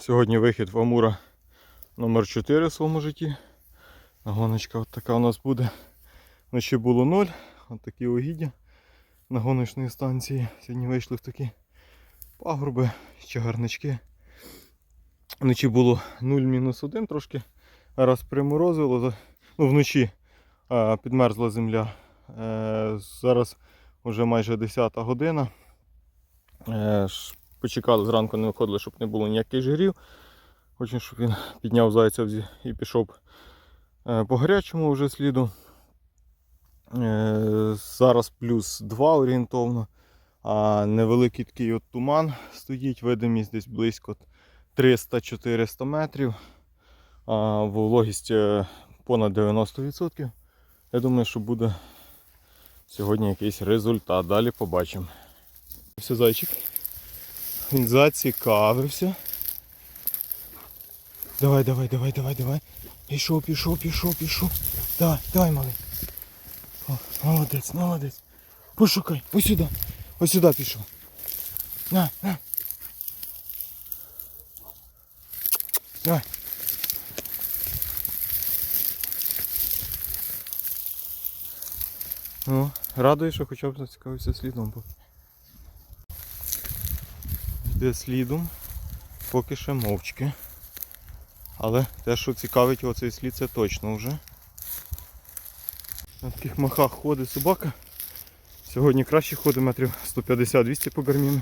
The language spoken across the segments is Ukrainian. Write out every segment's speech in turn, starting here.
Сьогодні вихід в Амура номер 4 в своєму житті. Нагоночка от така у нас буде. Вночі було 0, от такі угіддя на гоночної станції. Сьогодні вийшли в такі пагорби, чагарнички. Вночі було 0-1 трошки. Раз приморозило, ну вночі е, підмерзла земля. Е, Зараз вже майже 10 година. Почекали зранку, не виходили, щоб не було ніяких жирів. Хочу, щоб він підняв зайця і пішов е, по гарячому вже сліду. Е, Зараз плюс 2 орієнтовно. А невеликий такий от туман стоїть, видимість десь близько 300-400 метрів. А вологість е, понад 90%. Я думаю, що буде сьогодні якийсь результат. Далі побачимо. Все, зайчик. Зацікавився. Давай, давай, давай, давай, давай. Пішов, пішов, пішов, пішов. Давай, давай, малий. О, молодець, молодець. Пошукай, ось сюди. Ось сюди пішов. На, на. Давай. Ну, радує, що хоча б зацікавився слідом. Йде слідом, поки ще мовчки. Але те, що цікавить його цей слід, це точно вже. На таких махах ходить собака. Сьогодні краще ходить метрів 150-200 по гарміну.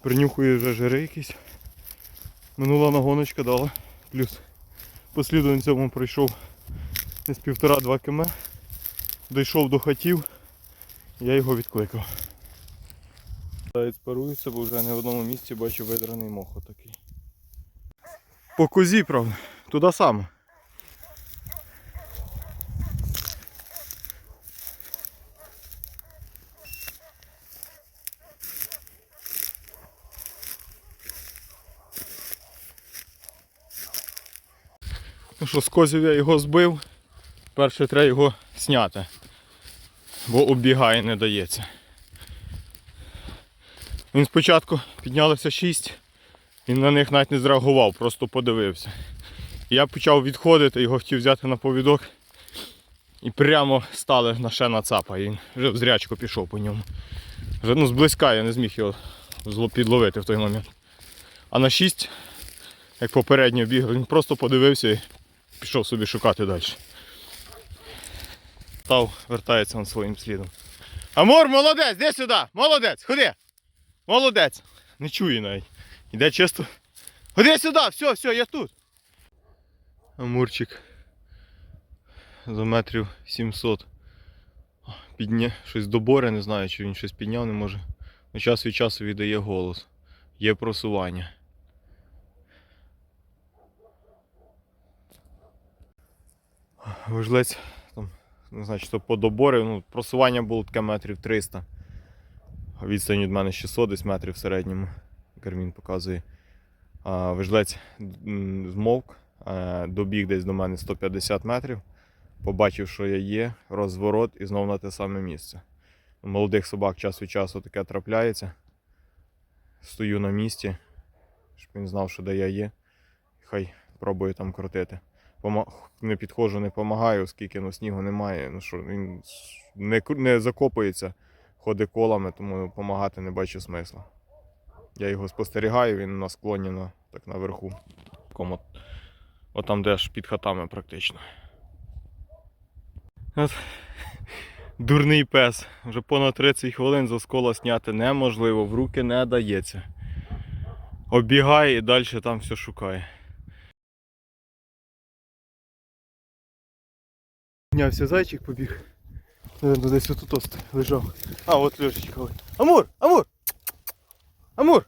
Принюхує вже жири якісь. Минула нагоночка дала. Плюс по сліду на цьому пройшов десь півтора-два км. Дійшов до хатів, я його відкликав. Заяць парується, бо вже не в одному місці бачу видраний мох отакий. По козі, правда, туди саме. Ну що, з козів я його збив. Перше треба його зняти, бо оббігає не дається. Він спочатку піднялося 6, він на них навіть не зреагував, просто подивився. Я почав відходити, його хотів взяти на повідок і прямо стали на ще цапа. І він вже в зрячку пішов по ньому. Вже ну, зблизька я не зміг його підловити в той момент. А на 6, як попередньо біг, він просто подивився і пішов собі шукати далі. Став, вертається він своїм слідом. Амур, молодець, де сюди! Молодець, ходи! Молодець! Не чує навіть. Іде чисто. Ходи сюди, все, все, я тут. Амурчик. За метрів 700. Підня... Щось доборе, не знаю, чи він щось підняв, не може. Но час від часу віддає голос. Є просування. Вижлець, там, не знаю, чи то по доборі, ну, просування було таке метрів 300. Відстань від мене 600 десь метрів в середньому. Гармін показує. Вижлець змовк, е, добіг десь до мене 150 метрів. Побачив, що я є, розворот і знов на те саме місце. У молодих собак час від часу таке трапляється. Стою на місці, щоб він знав, що де я є. Хай пробує там крутити. Не підходжу, не допомагаю, оскільки ну, снігу немає. Ну, що, він не, не закопується, ходить колами, тому допомагати не бачу смисла. Я його спостерігаю, він на склоні на, так наверху. Такому, от там, де аж під хатами практично. От. Дурний пес. Вже понад 30 хвилин з оскола зняти неможливо, в руки не дається. Оббігає і далі там все шукає. Піднявся зайчик, побіг. Наверно, десь отут лежав. А, от Льошечка. Амур! Амур! Амур!